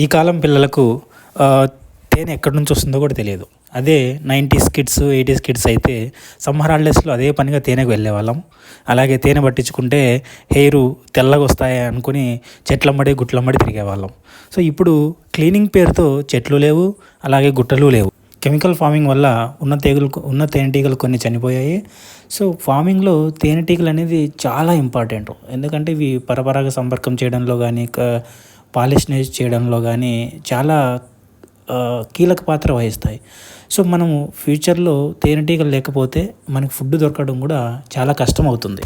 ఈ కాలం పిల్లలకు తేనె ఎక్కడి నుంచి వస్తుందో కూడా తెలియదు. అదే నైంటీస్ కిడ్స్ ఎయిటీస్ కిడ్స్ అయితే సమ్మర్ హాలిడేస్లో అదే పనిగా తేనెకు వెళ్ళేవాళ్ళం. అలాగే తేనె పట్టించుకుంటే హెయిర్ తెల్లగా వస్తాయి అనుకుని చెట్లమ్మడి గుట్లమ్మడి తిరిగేవాళ్ళం. సో ఇప్పుడు క్లీనింగ్ పేరుతో చెట్లు లేవు అలాగే గుట్టలు లేవు. కెమికల్ ఫార్మింగ్ వల్ల ఉన్న తేగలు ఉన్న తేనెటీగలు కొన్ని చనిపోయాయి. సో ఫార్మింగ్లో తేనెటీగలు అనేది చాలా ఇంపార్టెంట్. ఎందుకంటే ఇవి పరపరాగ సంపర్కం చేయడంలో కానీ పాలిష్నైజ్ చేయడంలో కానీ చాలా కీలక పాత్ర వహిస్తాయి. సో మనము ఫ్యూచర్లో తేనెటీగలు లేకపోతే మనకు ఫుడ్ దొరకడం కూడా చాలా కష్టం అవుతుంది